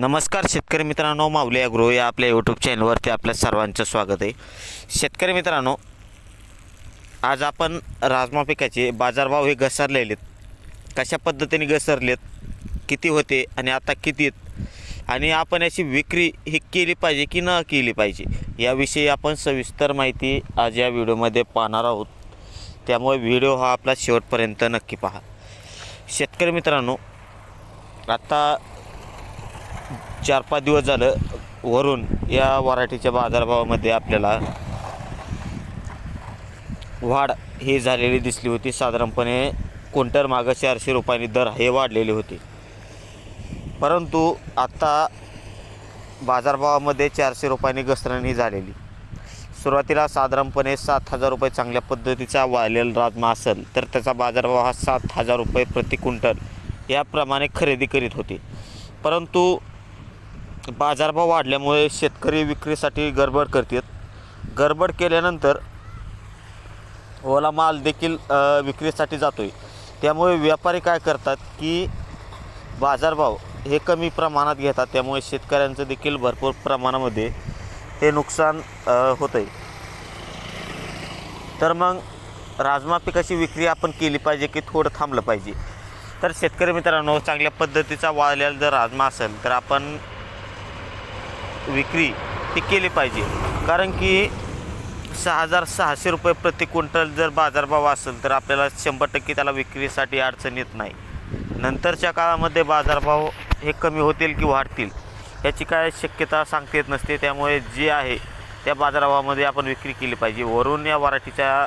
नमस्कार शेतकरी मित्रांनो माऊली अग्रो या आपल्या यूट्यूब चॅनलवरती आपल्या सर्वांचं स्वागत आहे. शेतकरी मित्रांनो आज आपण राजमा पिकाचे बाजारभाव हे घसरलेले आहेत. कशा पद्धतीने घसरलेत किती होते आणि आता किती आहेत आणि आपण याची विक्री ही केली पाहिजे की न केली पाहिजे याविषयी आपण सविस्तर माहिती आज या व्हिडिओमध्ये पाहणार आहोत. त्यामुळे व्हिडिओ हा आपला शेवटपर्यंत नक्की पहा. शेतकरी मित्रांनो आता चार पाच दिवस झालं वरून या वराठीच्या बाजारभावामध्ये आपल्याला वाढ ही झालेली दिसली होती. साधारणपणे क्विंटल मागं चारशे रुपयांनी दर हे वाढलेले होते. परंतु आत्ता बाजारभावामध्ये चारशे रुपयांनी घसरणी झालेली. सुरुवातीला साधारणपणे सात हजार रुपये चांगल्या पद्धतीचा वाळलेला राजमा असेल तर त्याचा बाजारभाव हा सात हजार रुपये प्रति क्विंटल याप्रमाणे खरेदी करीत होते. परंतु बाजारभाव वाढल्यामुळे शेतकरी विक्रीसाठी गडबड करतात. गडबड केल्यानंतर ओला माल देखील विक्रीसाठी जातो आहे त्यामुळे व्यापारी काय करतात की बाजारभाव हे कमी प्रमाणात घेतात. त्यामुळे शेतकऱ्यांचं देखील भरपूर प्रमाणामध्ये हे नुकसान होतं आहे तर मग राजमा पिकाची विक्री आपण केली पाहिजे की थोडं थांबलं पाहिजे? तर शेतकरी मित्रांनो चांगल्या पद्धतीचा वाळलेला जर राजमा असेल तर आपण विक्री ही केली पाहिजे. कारण की सहा हजार सहाशे रुपये प्रति क्विंटल जर बाजारभाव असेल तर आपल्याला शंभर टक्के त्याला विक्रीसाठी अडचण येत नाही. नंतरच्या काळामध्ये बाजारभाव हे कमी होतील की वाढतील याची काय शक्यता सांगता येत नसते. त्यामुळे जे आहे त्या बाजारभावामध्ये आपण विक्री केली पाहिजे. वरून या मराठीच्या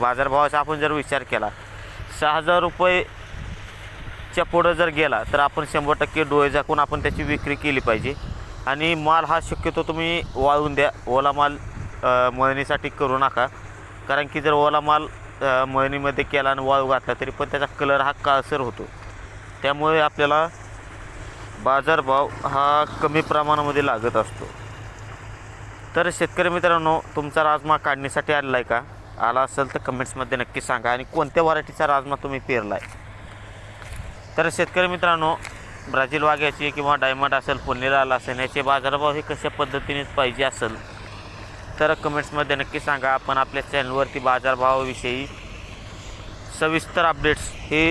बाजारभावाचा आपण जर विचार केला सहा हजार रुपयेच्या पुढं जर गेला तर आपण शंभर टक्के डोळे झाकून आपण त्याची विक्री केली पाहिजे. आणि माल हा शक्यतो तुम्ही वाळवून द्या. ओला माल मळणीसाठी करू नका. कारण की जर ओला माल मळणीमध्ये केला आणि वाळू घातला तरी पण त्याचा कलर हा काळसर होतो. त्यामुळे आपल्याला बाजारभाव हा कमी प्रमाणामध्ये लागत असतो. तर शेतकरी मित्रांनो तुमचा राजमा काढणीसाठी आलेला आहे का? आला असेल तर कमेंट्समध्ये नक्की सांगा. आणि कोणत्या व्हरायटीचा राजमा तुम्ही पेरला आहे तर शेतकरी मित्रांनो ब्राझील वाघ्याची किंवा डायमंड असेल पुणेलाल असेल याचे बाजारभाव हे कशा पद्धतीने पाहिजे असेल तर कमेंट्समध्ये नक्की सांगा. आपण आपल्या चॅनलवरती बाजारभावाविषयी सविस्तर अपडेट्स हे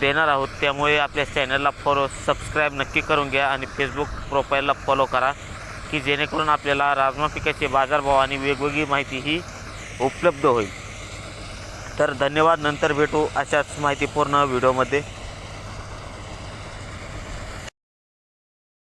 देणार आहोत. त्यामुळे आपल्या चॅनलला फॉलो सबस्क्राईब नक्की करून घ्या आणि फेसबुक प्रोफाईलला फॉलो करा की जेणेकरून आपल्याला राजमा पिकाचे बाजारभाव आणि वेगवेगळी माहिती ही उपलब्ध होईल. तर धन्यवाद. नंतर भेटू अशाच माहितीपूर्ण व्हिडिओमध्ये.